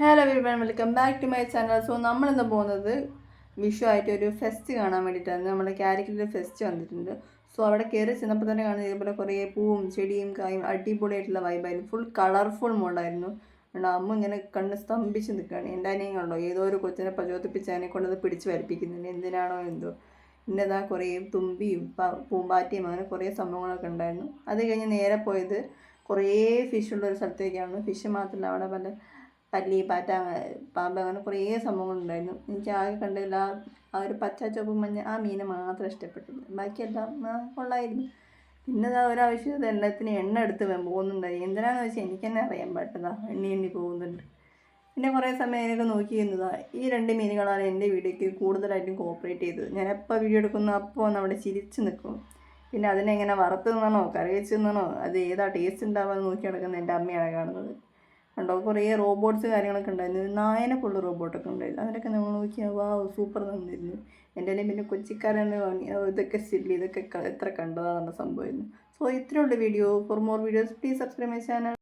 Hello everyone welcome back to my channel so നമ്മളിന്ന് പോകുന്നത് വിഷു ആയിട്ട് ഒരു ഫെസ്റ്റ് കാണാൻ വേണ്ടിയിട്ടാണ്. നമ്മുടെ കാരിക്കലിൽ ഫെസ്റ്റ് വന്നിട്ടുണ്ട്. സോ അവിടെ കയറി ചെന്നപ്പോൾ തന്നെ കാണുന്നത് ഇതേപോലെ കുറേ പൂവും ചെടിയും കായും അടിപൊളിയായിട്ടുള്ള വൈബായിരുന്നു ഫുൾ കളർഫുൾ മോഡായിരുന്നു അതുകൊണ്ട് അമ്മ ഇങ്ങനെ കണ്ണ് സ്തംഭിച്ച് നിൽക്കുകയാണ്. എന്റെ അനിയും കണ്ടോ? ഏതോ ഒരു കൊച്ചിനെ പ്രചോദിപ്പിച്ച് കൊണ്ടത് പിടിച്ച് വരപ്പിക്കുന്നുണ്ട് എന്തിനാണോ എന്തോ? ഇന്നതാ കുറേ തുമ്പിയും പൂമ്പാറ്റയും അങ്ങനെ കുറേ സംഭവങ്ങളൊക്കെ ഉണ്ടായിരുന്നു. അത് കഴിഞ്ഞ് നേരെ പോയത് കുറേ ഫിഷുള്ള ഒരു സ്ഥലത്തേക്കാണ്. ഫിഷ് മാത്രമല്ല അവിടെ പല പല്ലി പാറ്റ പാമ്പ് അങ്ങനെ കുറേ സംഭവങ്ങളുണ്ടായിരുന്നു. എനിക്ക് ആകെ കണ്ടതിൽ ആ ആ ഒരു പച്ച ചുവപ്പ് മഞ്ഞ ആ മീനെ മാത്രം ഇഷ്ടപ്പെട്ടത്. ബാക്കിയെല്ലാം കൊള്ളായിരുന്നു. പിന്നെ ഒരാവശ്യം എല്ലാത്തിനും എണ്ണ എടുത്ത് പോകുന്നുണ്ടായി. എന്തിനാണെന്ന് വെച്ചാൽ എനിക്ക് തന്നെ അറിയാൻ പറ്റുന്ന എണ്ണി എണ്ണി പോകുന്നുണ്ട്. പിന്നെ കുറേ സമയം അതിനൊക്കെ നോക്കിയിരുന്നതാ ഈ രണ്ട് മീനുകളാണ് എന്റെ വീഡിയോയ്ക്ക് കൂടുതലായിട്ടും കോപ്പറേറ്റ് ചെയ്തത്. ഞാൻ എപ്പോൾ വീഡിയോ എടുക്കുന്നു അപ്പോൾ ഒന്ന് അവിടെ ചിരിച്ച് നിൽക്കും. പിന്നെ അതിനെങ്ങനെ വറുത്ത് നിന്നാണോ കറി വെച്ച് നിന്നാണോ അത് ഏതാ ടേസ്റ്റ് ഉണ്ടാവാന്ന് നോക്കി നടക്കുന്ന എന്റെ അമ്മയാണ് കാണുന്നത്. കണ്ടോ? കുറേ റോബോട്ട്സ് കാര്യങ്ങളൊക്കെ ഉണ്ടായിരുന്നു. നായനെ ഫുള്ള് റോബോട്ടൊക്കെ ഉണ്ടായിരുന്നു. അതിനൊക്കെ നമ്മൾ നോക്കിയാൽ വാ സൂപ്പർ തന്നിരുന്നു എന്റെ അല്ലെങ്കിൽ പിന്നെ കൊച്ചിക്കാരൻ ഇതൊക്കെ സ്റ്റിൽ ഇതൊക്കെ എത്ര കണ്ടതാണെന്ന സംഭവമായിരുന്നു. സോ ഇത്രയുള്ള video. For more videos please subscribe my channel